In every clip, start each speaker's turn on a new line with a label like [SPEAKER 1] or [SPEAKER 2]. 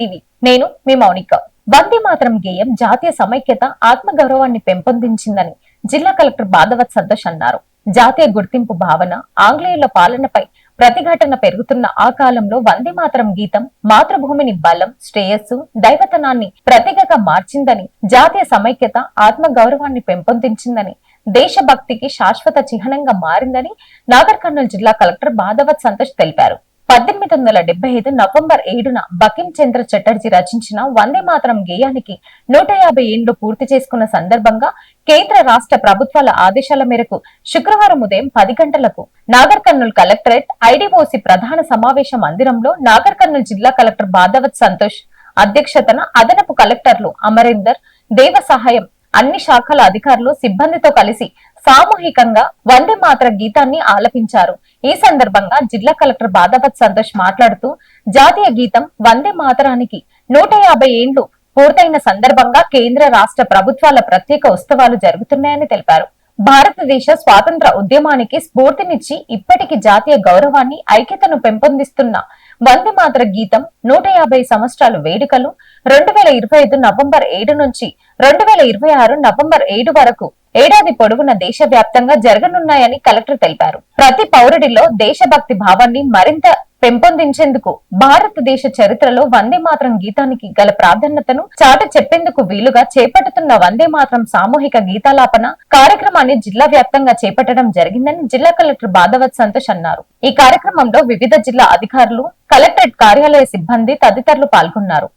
[SPEAKER 1] TV నేను మీ మౌనిక. వందే మాతరం గేయం జాతీయ సమైక్యత ఆత్మగౌరవాన్ని పెంపొందించిందని జిల్లా కలెక్టర్ బాధవత్ సంతోష్ అన్నారు. జాతీయ గుర్తింపు భావన ఆంగ్లేయుల పాలనపై ప్రతిఘటన పెరుగుతున్న ఆ కాలంలో వందే మాతరం గీతం మాతృభూమిని బలం శ్రేయస్సు దైవతనాన్ని ప్రతిగగా మార్చిందని జాతీయ సమైక్యత ఆత్మగౌరవాన్ని పెంపొందించిందని దేశభక్తికి శాశ్వత చిహ్నంగా మారిందని నాగర్ కర్నూలు జిల్లా కలెక్టర్ బాధవత్ సంతోష్ తెలిపారు. పద్దెనిమిది వందల డెబ్బై ఐదు నవంబర్ ఏడున బకిం చంద్ర చటర్జీ రచించిన వందే మాతరం గేయానికి నూట యాభై ఏండ్లు పూర్తి చేసుకున్న సందర్భంగా కేంద్ర రాష్ట్ర ప్రభుత్వాల ఆదేశాల మేరకు శుక్రవారం ఉదయం పది గంటలకు నాగర్ కర్నూలు కలెక్టరేట్ ఐడిఓసి ప్రధాన సమావేశ మందిరంలో నాగర్ కర్నూలు జిల్లా కలెక్టర్ బాధవత్ సంతోష్ అధ్యక్షతన అదనపు కలెక్టర్లు అమరేందర్ దేవ సహాయం అన్ని శాఖల అధికారులు సిబ్బందితో కలిసి సామూహికంగా వందే మాత్ర గీతాన్ని ఆలపించారు. ఈ సందర్భంగా జిల్లా కలెక్టర్ బాదావత్ సంతోష్ మాట్లాడుతూ జాతీయ గీతం వందే మాతరానికి నూట యాభై ఏండ్లు పూర్తయిన సందర్భంగా కేంద్ర రాష్ట్ర ప్రభుత్వాల ప్రత్యేక ఉత్సవాలు జరుగుతున్నాయని తెలిపారు. భారతదేశ స్వాతంత్ర ఉద్యమానికి స్ఫూర్తినిచ్చి ఇప్పటికి జాతీయ గౌరవాన్ని ఐక్యతను పెంపొందిస్తున్న వందే మాతర గీతం నూట యాభై సంవత్సరాలు వేడుకలు రెండు వేల ఇరవై ఐదు నవంబర్ ఏడు నుంచి రెండు వేల ఇరవై ఆరు నవంబర్ ఏడు వరకు ఏడాది పొడవున దేశవ్యాప్తంగా జరగనున్నాయని కలెక్టర్ తెలిపారు. ప్రతి పౌరుడిలో దేశభక్తి భావాన్ని మరింత పెంపొందించేందుకు భారతదేశ చరిత్రలో వందే మాత్రం గీతానికి గల ప్రాధాన్యతను చాట చెప్పేందుకు వీలుగా చేపట్టుతున్న వందే మాత్రం సామూహిక గీతాలాపన కార్యక్రమాన్ని జిల్లా వ్యాప్తంగా చేపట్టడం జరిగిందని జిల్లా కలెక్టర్ బాధవత్ సంతోష్ అన్నారు. ఈ కార్యక్రమంలో వివిధ జిల్లా అధికారులు కలెక్టరేట్ కార్యాలయ సిబ్బంది తదితరులు పాల్గొన్నారు.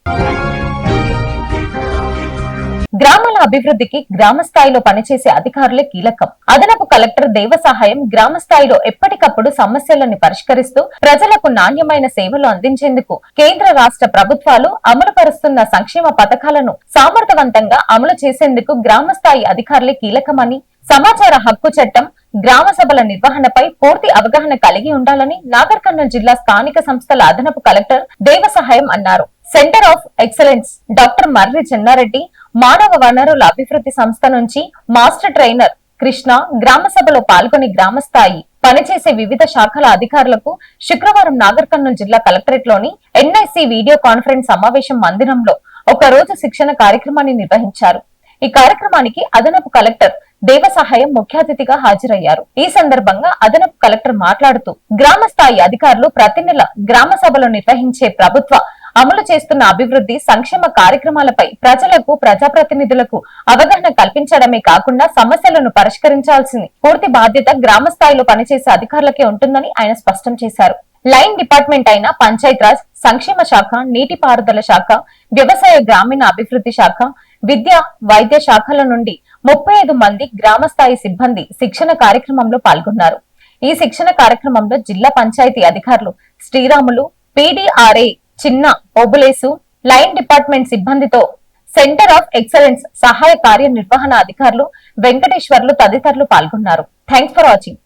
[SPEAKER 1] గ్రామాల అభివృద్ధికి గ్రామ స్థాయిలో పనిచేసే అధికారులే కీలకం. అదనపు కలెక్టర్ దేవ సహాయం గ్రామ స్థాయిలో ఎప్పటికప్పుడు సమస్యలను పరిష్కరిస్తూ ప్రజలకు నాణ్యమైన సేవలు అందించేందుకు కేంద్ర రాష్ట్ర ప్రభుత్వాలు అమలు పరుస్తున్న సంక్షేమ పథకాలను సామర్థవంతంగా అమలు చేసేందుకు గ్రామ స్థాయి అధికారులే కీలకమని సమాచార హక్కు చట్టం గ్రామ సభల నిర్వహణపై పూర్తి అవగాహన కలిగి ఉండాలని నాగర్ కర్నూలు జిల్లా స్థానిక సంస్థల అదనపు కలెక్టర్ దేవ సహాయం అన్నారు. Centre of excellence doctor Marri Chennareddy మానవ వనరుల అభివృద్ధి సంస్థ నుంచి మాస్టర్ ట్రైనర్ కృష్ణ గ్రామ సభలో పాల్గొని గ్రామ స్థాయి పనిచేసే వివిధ శాఖల అధికారులకు శుక్రవారం నాగర్ కర్నూలు జిల్లా కలెక్టరేట్లోని ఎన్ఐసి వీడియో కాన్ఫరెన్స్ సమావేశం మందిరంలో ఒక రోజు శిక్షణ కార్యక్రమాన్ని నిర్వహించారు. ఈ కార్యక్రమానికి అదనపు కలెక్టర్ దేవ సహాయం ముఖ్య అతిథిగా హాజరయ్యారు. ఈ సందర్భంగా అదనపు కలెక్టర్ మాట్లాడుతూ గ్రామ స్థాయి అధికారులు ప్రతి నెల గ్రామ సభలు నిర్వహించే ప్రభుత్వ అమలు చేస్తున్న అభివృద్ధి సంక్షేమ కార్యక్రమాలపై ప్రజలకు ప్రజాప్రతినిధులకు అవగాహన కల్పించడమే కాకుండా సమస్యలను పరిష్కరించాల్సింది పూర్తి బాధ్యత గ్రామ స్థాయిలో పనిచేసే అధికారులకే ఉంటుందని ఆయన స్పష్టం చేశారు. లైన్ డిపార్ట్మెంట్ అయిన పంచాయత్ రాజ్ సంక్షేమ శాఖ నీటిపారుదల శాఖ వ్యవసాయ గ్రామీణ అభివృద్ధి శాఖ విద్య వైద్య శాఖల నుండి ముప్పై ఐదు మంది గ్రామస్థాయి సిబ్బంది శిక్షణ కార్యక్రమంలో పాల్గొన్నారు. ఈ శిక్షణ కార్యక్రమంలో జిల్లా పంచాయతీ అధికారులు శ్రీరాములు పీడీఆర్ఏ చిన్న ఓబులేసు లైన్ డిపార్ట్మెంట్ సిబ్బందితో సెంటర్ ఆఫ్ ఎక్సలెన్స్ సహాయ కార్యనిర్వహణ అధికారులు వెంకటేశ్వర్లు తదితరులు పాల్గొన్నారు. Thanks for watching.